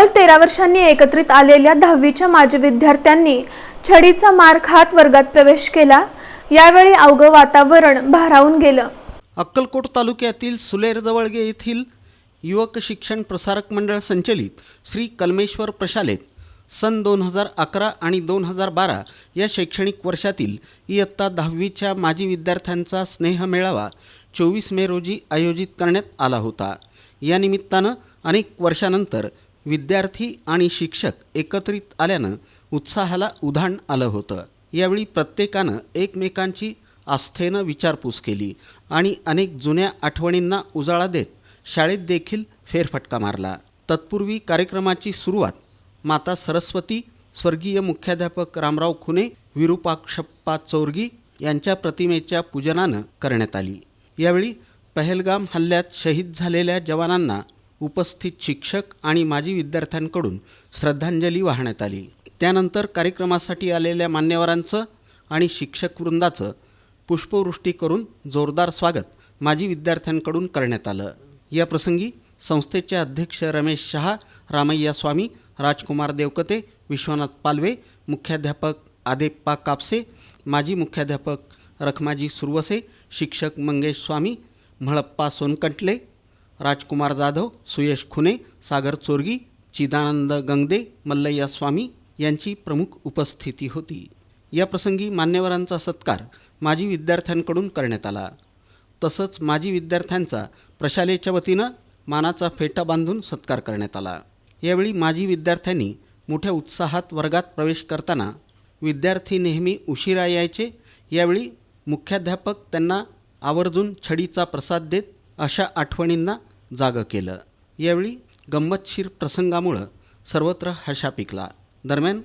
तब्बल तेरा वर्षांनी एकत्रित आलेल्या दहावीच्या माजी विद्यार्थ्यांनी छडीचा मार खात वर्गात प्रवेश केला. यावेळी अवघं वातावरण भारावून गेलं. अक्कलकोट तालुक्यातील सुलेरजवळगे येथील युवक शिक्षण प्रसारक मंडळ संचलित श्री कलमेश्वर प्रशालेत सन दोन हजार अकरा आणि दोन हजार बारा या शैक्षणिक वर्षातील इयत्ता दहावीच्या माजी विद्यार्थ्यांचा स्नेह मेळावा चोवीस मे रोजी आयोजित करण्यात आला होता. या निमित्तानं अनेक वर्षानंतर विद्यार्थी आणि शिक्षक एकत्रित आल्यानं उत्साहाला उधाण आलं होतं. यावेळी प्रत्येकानं एकमेकांची आस्थेनं विचारपूस केली आणि अनेक जुन्या आठवणींना उजाळा देत शाळेत देखील फेरफटका मारला. तत्पूर्वी कार्यक्रमाची सुरुवात माता सरस्वती स्वर्गीय मुख्याध्यापक रामराव खुने विरूपाक्षप्पा चौरगी यांच्या प्रतिमेच्या पूजनानं करण्यात आली. यावेळी पहलगाम हल्ल्यात शहीद झालेल्या जवानांना उपस्थित शिक्षक आणि माजी विद्यार्थ्यांकडून श्रद्धांजली वाहण्यात आली. त्यानंतर कार्यक्रमासाठी आलेल्या मान्यवरांचं आणि शिक्षक वृंदाचं पुष्पवृष्टी करून जोरदार स्वागत माजी विद्यार्थ्यांकडून करण्यात आलं. या प्रसंगी संस्थेचे अध्यक्ष रमेश शहा रामय्या स्वामी राजकुमार देवकते विश्वनाथ पालवे मुख्याध्यापक आदेप्पा कापसे माजी मुख्याध्यापक रखमाजी सुरवसे शिक्षक मंगेश स्वामी म्हळप्पा सोनकंटले राजकुमार जाधव सुयश खुने सागर चोरगी चिदानंद गंगदे मल्लय्या स्वामी यांची प्रमुख उपस्थिती होती. या प्रसंगी मान्यवरांचा सत्कार माजी विद्यार्थ्यांकडून करण्यात आला. तसंच माजी विद्यार्थ्यांचा प्रशालेच्या वतीनं मानाचा फेटा बांधून सत्कार करण्यात आला. यावेळी माजी विद्यार्थ्यांनी मोठ्या उत्साहात वर्गात प्रवेश करताना विद्यार्थी नेहमी उशिरा यायचे यावेळी मुख्याध्यापक त्यांना आवर्जून छडीचा प्रसाद देत अशा आठवणींना जागं केलं. यावेळी गंमतशीर प्रसंगामुळं सर्वत्र हशा पिकला. दरम्यान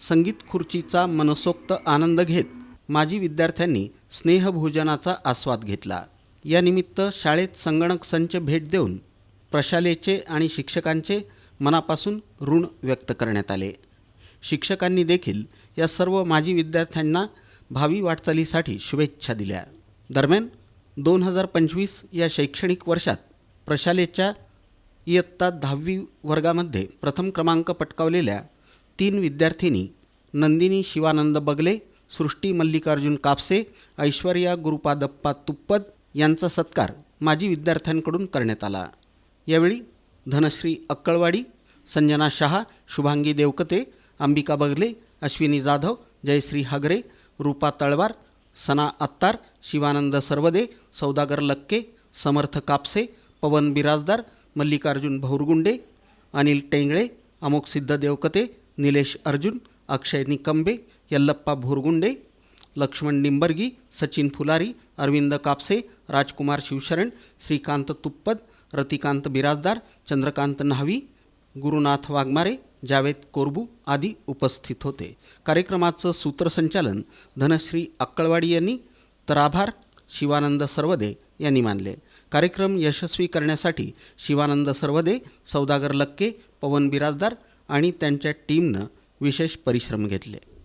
संगीत खुर्चीचा मनसोक्त आनंद घेत माजी विद्यार्थ्यांनी स्नेहभोजनाचा आस्वाद घेतला. यानिमित्त शाळेत संगणक संच भेट देऊन प्रशालेचे आणि शिक्षकांचे मनापासून ऋण व्यक्त करण्यात आले. शिक्षकांनी देखील या सर्व माजी विद्यार्थ्यांना भावी वाटचालीसाठी शुभेच्छा दिल्या. दरम्यान दोन हजार पंचवीस या शैक्षणिक वर्षात प्रशालेच्या इयत्ता दहावी वर्गामध्ये प्रथम क्रमांक पटकावलेल्या तीन विद्यार्थिनी नंदिनी शिवानंद बगले सृष्टी मल्लिकार्जुन कापसे ऐश्वर्या गुरुपादप्पा तुप्पद यांचा सत्कार माजी विद्यार्थ्यांकडून करण्यात आला. यावेळी धनश्री अक्कळवाडी संजना शहा शुभांगी देवकते अंबिका बगले अश्विनी जाधव जयश्री हगरे रूपा तळवार सना अत्तार शिवानंद सर्वदे सौदागर लक्के समर्थ कापसे पवन बिराजदार मल्लिकार्जुन भौरगुंडे अनिल टेंगळे अमोक सिद्ध देवकते निलेश अर्जुन अक्षय निकंबे यल्लप्पा भोरगुंडे लक्ष्मण निंबर्गी सचिन फुलारी अरविंद कापसे राजकुमार शिवशरण श्रीकांत तुप्पद रतिकांत बिराजदार चंद्रकांत न्हावी गुरुनाथ वाघमारे जावेद कोरबू आदी उपस्थित होते. कार्यक्रमाचं सूत्रसंचालन धनश्री अक्कळवाडी यांनी तर आभार शिवानंद सर्वदे यांनी मानले. कार्यक्रम यशस्वी करण्यासाठी शिवानंद सर्वदे सौदागर लक्के पवन बिराजदार आणि त्यांच्या टीमनं विशेष परिश्रम घेतले.